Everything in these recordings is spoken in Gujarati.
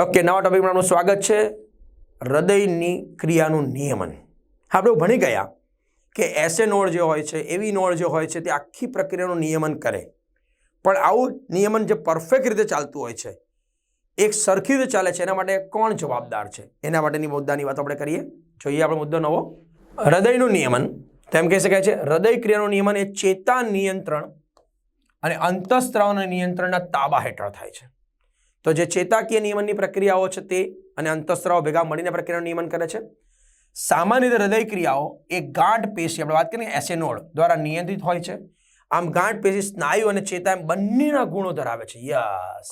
ઓકે નવા ટોપિકમાં આપનું સ્વાગત છે. હૃદયની ક્રિયાનું નિયમન. આપણે ભણી ગયા કે એસે નોડ જે હોય છે, એવી નોડ જે હોય છે, તે આખી પ્રક્રિયાનું નિયમન કરે. પણ આવું નિયમન જે પરફેક્ટ રીતે ચાલતું હોય છે, એક સરખી રીતે ચાલે છે, એના માટે કોણ જવાબદાર છે? એના માટેની મુદ્દાની વાત આપણે કરીએ. જોઈએ આપણે મુદ્દો નવો. હૃદયનું નિયમન તેમ કહી શકાય છે, હૃદય ક્રિયાનું નિયમન એ ચેતા નિયંત્રણ અને અંતઃસ્ત્રાવના નિયંત્રણના તાબા હેઠળ થાય છે. તો જે ચેતાકીય નિયમનની પ્રક્રિયાઓ છે તે અને અંતઃસ્ત્રાવ ભેગા મળીને પ્રક્રિયાનું નિયમન કરે છે. સામાન્ય રીતે હૃદય ક્રિયાઓ એ ગાંઠ પેશી, આપણે વાત કરીએ એસેનોડ દ્વારા નિયંત્રિત હોય છે. આમ ગાંઠ પેશી, સ્નાયુ અને ચેતા એમ બંનેના ગુણો ધરાવે છે. યસ.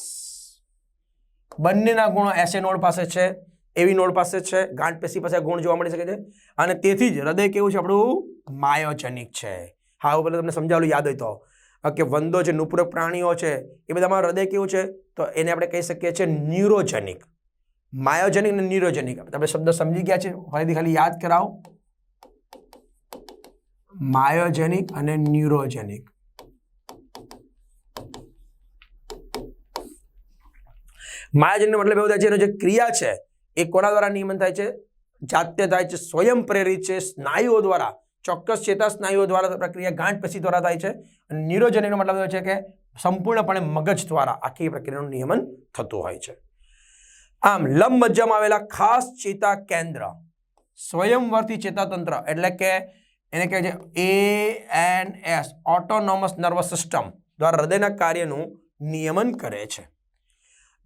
બંનેના ગુણો એસેનોડ પાસે છે એવી નોડ પાસે છે ગાંઠ પેશી પાસે ગુણ જોવા મળી શકે છે. અને તેથી જ હૃદય કેવું છે આપણું? માયોજનિક છે. હા ઉપર તમને સમજાવેલું યાદ હોય તો. કે વંદો જે નુપૂરક પ્રાણીઓ છે, એ બધામાં હૃદય કેવું છે? તો એને આપણે કહી શકીએ છીએ ન્યુરોજેનિક. માયોજેનિક અને ન્યુરોજેનિક. તમે શબ્દ સમજી ગયા છે. ફરીથી ખાલી યાદ કરાવો. માયોજેનિક અને ન્યુરોજેનિક. માયોજેનિક મતલબ એવું થાય છે, એનો જે ક્રિયા છે, એ કોના દ્વારા નિયમન થાય છે? જાતે થાય છે, સ્વયં પ્રેરિત છે, સ્નાયુઓ દ્વારા. ચોક્કસ ચેતા સ્નાયુઓ દ્વારા પ્રક્રિયા ગાંઠ પછી દ્વારા થાય છે. અને મતલબ એવો છે કે સંપૂર્ણપણે મગજ દ્વારા આખી પ્રક્રિયાનું નિયમન થતું હોય છે. આમ, લંબ મજ્જામાં આવેલા ખાસ ચેતા કેન્દ્ર સ્વયંવર્તી ચેતાતંત્ર એટલે કે એને કહે છે A N S autonomous nervous system દ્વારા હૃદયના કાર્યનું નિયમન કરે છે.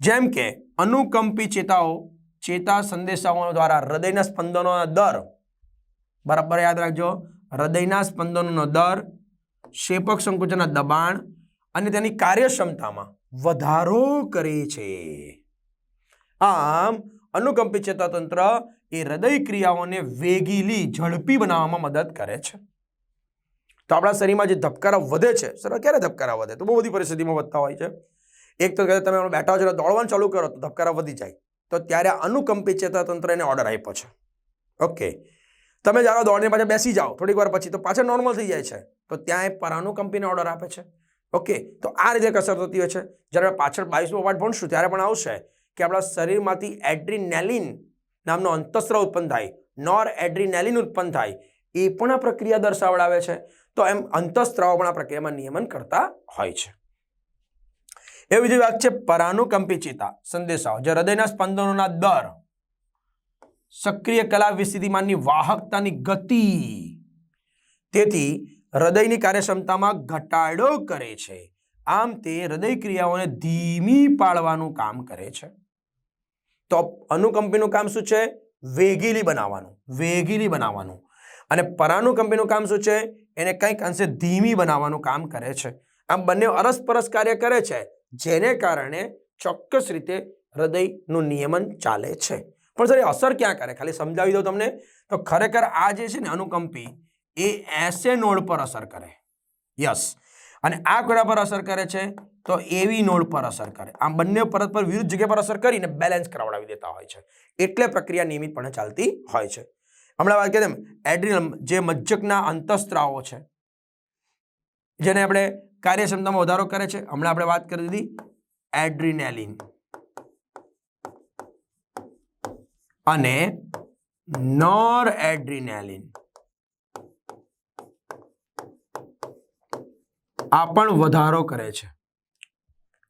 જેમ કે, અનુકંપી ચેતાઓ ચેતા સંદેશાઓ દ્વારા હૃદયના સ્પંદનોના દર, બરાબર યાદ રાખજો, હૃદયના સ્પંદનોનો દર, શેપક સંકુચનના દબાણ અને તેની કાર્યક્ષમતામાં વધારો કરે છે. આમ અનુકંપી ચેતાતંત્ર એ હૃદય ક્રિયાઓને વેગીલી, ઝડપી બનાવવામાં મદદ કરે છે. તો આપણા શરીરમાં જે ધબકારા વધે છે સર ક્યારે ધબકારા વધે? તો બહુ બધી પરિસ્થિતિમાં વધતા હોય છે. એક તો તમે બેઠા છો દોડવાનું ચાલુ કરો તો ધબકારા વધી જાય. તો ત્યારે અનુકંપી ચેતાતંત્ર એને ઓર્ડર આપ્યો છે. ઓકે તમે જ્યારે દોડને પાછા બેસી જાઓ, થોડીક વાર પછી તો પાછા નોર્મલ થઈ જાય છે. તો ત્યાં એ પરાનુકંપીને ઓર્ડર આપે છે. ઓકે, તો આ રીતે કસર થતી હોય છે. જ્યારે પાછળ બાવીસમો પાઠ ભણશું, ત્યારે પણ આવશે કે આપણા શરીરમાંથી એડ્રીનેલિન નામનો અંતસ્ત્ર ઉત્પન્ન થાય નોર એડ્રીનેલિન ઉત્પન્ન થાય, એ પણ આ પ્રક્રિયા દર્શાવડાવે છે. તો એમ અંતસ્ત્રાવો પણ આ પ્રક્રિયામાં નિયમન કરતા હોય છે. એ બીજી વાત છે પરાનુકંપી ચેતા સંદેશાઓ. જે હૃદયના સ્પંદનોના દર, સક્રિય કલા વિસ્થિતિમાનની વાહકતાની ગતિ, તેથી હૃદયની કાર્યક્ષમતામાં ઘટાડો કરે છે. આમ તે હૃદય ક્રિયાઓને ધીમી પાડવાનું કામ કરે છે. તો અનુકંપીનું કામ શું છે? વેગીલી બનાવવાનું વેગીલી બનાવવાનું. અને પરાનુકંપીનું કામ શું છે? એને કંઈક અંશે ધીમી બનાવવાનું કામ કરે છે. આમ બંને અરસપરસ કાર્ય કરે છે, જેને કારણે ચોક્કસ રીતે હૃદયનું નિયમન ચાલે છે. પણ સર, એ અસર ક્યાં કરે? ખાલી સમજાવી દઉં તમને. તો ખરેખર આ જે છે ને અનુકંપી એ એસે નોડ પર અસર કરે. યસ અને આ કોના પર અસર કરે છે? તો એવી નોડ પર અસર કરે. આમ બંને પરત પર વિરુદ્ધ જગ્યા પર અસર કરીને બેલેન્સ કરાવડાવી દેતા હોય છે. એટલે પ્રક્રિયા નિયમિતપણે ચાલતી હોય છે. હમણાં વાત કરીએ એડ્રિનલ જે મજ્જકના અંતસ્ત્રાવો છે, જેને આપણે કાર્યક્ષમતામાં વધારો કરે છે, હમણાં આપણે વાત કરી દીધી એડ્રિનેલિન અને નોર એડ્રિનેલિન આ પણ વધારો કરે છે.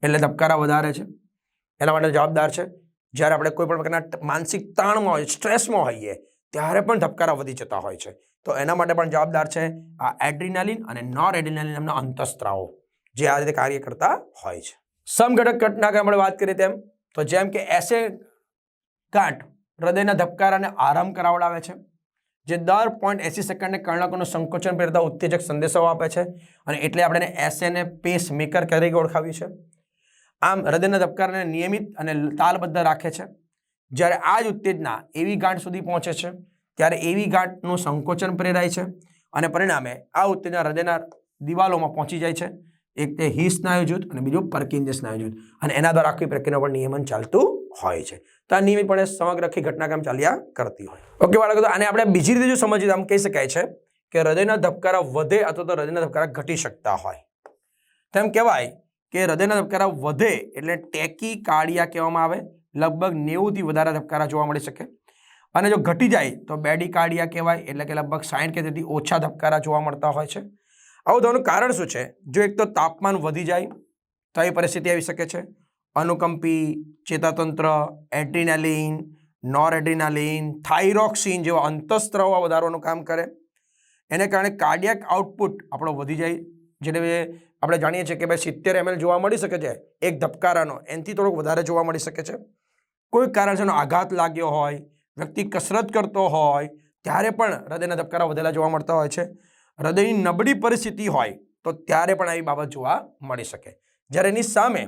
એટલે ધબકારા વધારે છે. એના માટે જવાબદાર છે. જ્યારે આપણે કોઈ પણ પ્રકારના માનસિક તાણમાં હોય સ્ટ્રેસમાં હોઈએ, ત્યારે પણ ધબકારા વધી જતા હોય છે. તો એના માટે પણ જવાબદાર છે આ એડ્રિનાલિન અને નોર એડ્રિનાલિન નામના અંતસ્ત્રાવો, જે આ રીતે કાર્ય કરતા હોય છે. સમઘટક ઘટના આપણે વાત કરીએ તેમ, તો જેમ કે એસે ગાંઠ હૃદયના ધબકારાને આરામ કરાવડાવે છે. જે દર પોઈન્ટ એસી સેકન્ડને કર્ણકોનું સંકોચન પહેરતા ઉત્તેજક સંદેશાઓ આપે છે અને એટલે આપણે એસએને પેસ મેકર તરીકે ઓળખાવ્યું છે આમ હૃદયના ધબકારાને નિયમિત અને તાલબદ્ધ રાખે છે. જ્યારે આ જ ઉત્તેજના એવી ગાંઠ સુધી પહોંચે છે, ત્યારે એવી ગાંઠનું સંકોચન પ્રેરાય છે અને પરિણામે આ ઉત્તેજના હૃદયના દિવાલોમાં પહોંચી જાય છે. એક તે હિ સ્નાયુ જૂથ અને બીજું પરકિંજ સ્નાયુ જૂથ અને એના દ્વારા આખી પ્રક્રિયા પર નિયમન ચાલતું હોય છે. તો આ નિયમિતપણે સમગ્ર આખી ઘટનાક્રમ ચાલ્યા કરતી હોય. ઓકે બાળકો, તો આને આપણે બીજી રીતે જો સમજીએ આમ કહી શકાય છે કે હૃદયના ધબકારા વધે અથવા તો હૃદયના ધબકારા ઘટી શકતા હોય. તેમ કહેવાય કે હૃદયના ધબકારા વધે એટલે ટેકી કાળિયા કહેવામાં આવે. લગભગ નેવુંથી વધારે ધબકારા જોવા મળી શકે. અને જો ઘટી જાય તો બેડી કાળિયા કહેવાય, એટલે કે લગભગ સાઠ કે તેથી ઓછા ધબકારા જોવા મળતા હોય છે. આવું થવાનું કારણ શું છે? જો એક તો તાપમાન વધી જાય તો એ પરિસ્થિતિ આવી શકે છે. અનુકંપી, ચેતાતંત્ર, એડ્રીનાલિન નોરએડ્રીનાલિન થાઇરોક્સિન જેવા અંતઃસ્ત્રવ વધારવાનું કામ કરે. એને કારણે કાર્ડિયાક આઉટપુટ આપણો વધી જાય. જેને આપણે જાણીએ છીએ કે ભાઈ સિત્તેર એમએલ જોવા મળી શકે છે, એક ધબકારાનો. એનાથી થોડોક વધારે જોવા મળી શકે છે. કોઈ કારણસરનો આઘાત લાગ્યો હોય, વ્યક્તિ કસરત કરતો હોય, ત્યારે પણ હૃદયના ધબકારા વધેલા જોવા મળતા હોય છે. હૃદયની નબળી પરિસ્થિતિ હોય, તો ત્યારે પણ આવી બાબત જોવા મળી શકે. જ્યારે એની સામે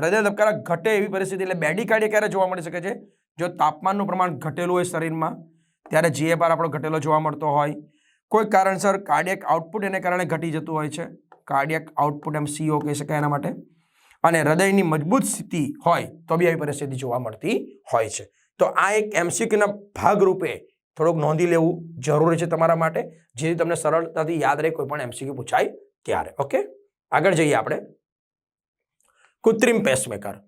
હૃદય ધબકારા ઘટે એવી પરિસ્થિતિ એટલે બેડિકાર્ડિયા ક્યારે જોવા મળી શકે છે? જો તાપમાનનું પ્રમાણ ઘટેલું હોય શરીરમાં, ત્યારે જીએફઆર આપણો ઘટેલો જોવા મળતો હોય, કોઈ કારણસર કાર્ડિયક આઉટપુટ એને કારણે ઘટી જતું હોય છે. કાર્ડિયક આઉટપુટ એમ સીઓ કહી શકાય એના માટે. અને હૃદયની મજબૂત સ્થિતિ હોય, તો બી આવી પરિસ્થિતિ જોવા મળતી હોય છે. તો આ એક એમસીક્યુના ભાગરૂપે થોડુંક નોંધી લેવું જરૂરી છે તમારા માટે, જેથી તમને સરળતાથી યાદ રહે કોઈ પણ એમસીક્યુ પૂછાય ત્યારે. ઓકે? આગળ જઈએ આપણે. કૃત્રિમ પેસમેકર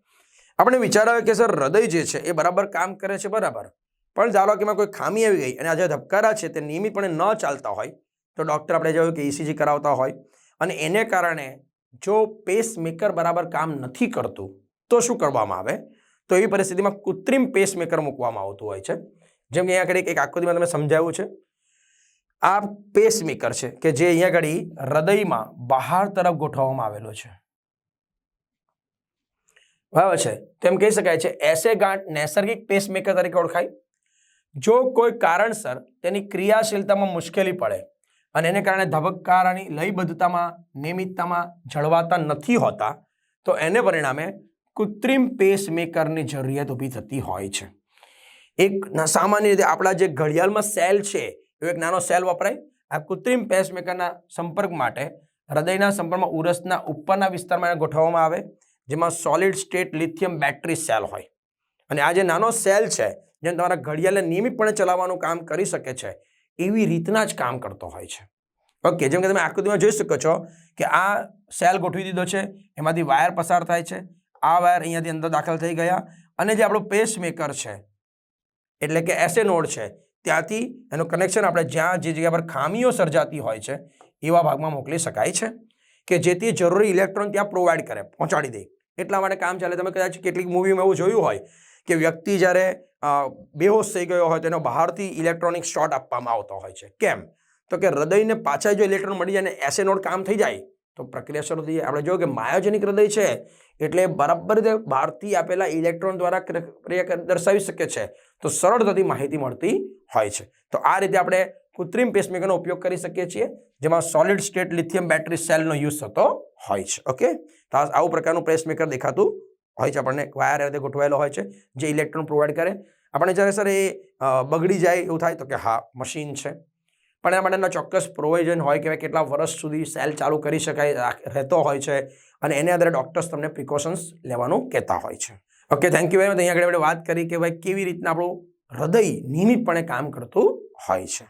આપણે વિચાર આવે કે, સર, હૃદય જે છે, એ બરાબર કામ કરે છે, બરાબર. પણ ધારો કે એમાં કોઈ ખામી આવી ગઈ અને આ જે ધબકારા છે, તે નિયમિતપણે ન ચાલતા હોય, તો ડૉક્ટર આપણે જોયું કે ઇસીજી કરાવતા હોય. અને એને કારણે જો પેસમેકર બરાબર કામ નથી કરતું, તો શું કરવામાં આવે? તો એવી પરિસ્થિતિમાં કૃત્રિમ પેસમેકર મૂકવામાં આવતું હોય છે. જેમ કે અહીંયા આગળ એક આકૃતિમાં તમે સમજાવ્યું છે. આ પેસમેકર છે, કે જે અહીંયા આગળ હૃદયમાં બહાર તરફ ગોઠવવામાં આવેલો છે. બરાબર છે તેમ કહી શકાય છે, એસે ગાંઠ નૈસર્ગિક પેસમેકર તરીકે ઓળખાય. જો કોઈ કારણસર તેની ક્રિયાશીલતામાં મુશ્કેલી પડે અને એને કારણે ધબકારાની લયબદ્ધતામાં, નિયમિતતામાં જળવાતા નથી હોતા, તો એને પરિણામે કૃત્રિમ પેસમેકરની જરૂરિયાત ઊભી થતી હોય છે. એક સામાન્ય રીતે આપણા જે ઘડિયાળમાં સેલ છે, એવો એક નાનો સેલ વપરાય. આ કૃત્રિમ પેસમેકરના સંપર્ક માટે, હૃદયના સંપર્કમાં ઉરસના ઉપરના વિસ્તારમાં એને ગોઠવવામાં આવે. જેમાં solid state lithium battery cell હોય. અને આ જે નાનો સેલ છે જેમ તમારા ઘડિયાળને નિયમિતપણે ચલાવવાનું કામ કરી શકે છે, એવી રીતના જ કામ કરતો હોય છે. ઓકે જેમ કે તમે આકૃતિમાં જોઈ શકો છો કે આ સેલ ગોઠવી દીધો છે, એમાંથી વાયર પસાર થાય છે, આ વાયર અહીંયાથી અંદર દાખલ થઈ ગયા, અને જે આપણો પેસમેકર છે, એટલે કે એસે નોડ છે, ત્યાંથી એનું કનેક્શન આપણે જ્યાં જે જગ્યા પર ખામીઓ સર્જાતી હોય છે, એવા ભાગમાં મોકલી શકાય છે. કે જેથી જરૂરી ઇલેક્ટ્રોન ત્યાં પ્રોવાઈડ કરે, પહોંચાડી દે. એટલા માટે કામ ચાલે. તમે કદાચ કેટલીક મૂવીમાં એવું જોયું હોય કે વ્યક્તિ જ્યારે બેહોશ થઈ ગયો હોય તો એનો બહારથી ઇલેક્ટ્રોનિક શોટ આપવામાં આવતો હોય છે. કેમ? તો કે હૃદયને પાછા જો ઇલેક્ટ્રોન મળી જાય અને એસેનોડ કામ થઈ જાય, તો પ્રક્રિયા શરૂ થઈ જાય. આપણે જોયું કે માયોજનિક હૃદય છે, એટલે બરાબર રીતે બહારથી આપેલા ઇલેક્ટ્રોન દ્વારા પ્રક્રિયા દર્શાવી શકે છે. તો સરળતાથી માહિતી મળતી હોય છે. તો આ રીતે આપણે કૃત્રિમ પેસમેકરનો ઉપયોગ કરી શકીએ છીએ, જેમાં સોલિડ સ્ટેટ લિથિયમ બેટરી સેલનો યુઝ થતો હોય છે. ઓકે તો આવું પ્રકારનું પેસમેકર દેખાતું હોય છે, આપણને વાયર રીતે ગોઠવાયેલો હોય છે, જે ઇલેક્ટ્રોન પ્રોવાઈડ કરે. આપણે જ્યારે સર એ બગડી જાય એવું થાય તો કે હા મશીન છે. પણ એના માટેના ચોક્કસ પ્રોવિઝન હોય કે કેટલા વર્ષ સુધી સેલ ચાલુ કરી શકાય રહેતો હોય છે અને એને આધારે ડૉક્ટર્સ તમને પ્રિકોશન્સ લેવાનું કહેતા હોય છે. Okay thank you very much અહીંયા આગળ આપણે વાત કરી કે ભાઈ કેવી રીતના આપણું હૃદય નિયમિતપણે કામ કરતું હોય છે.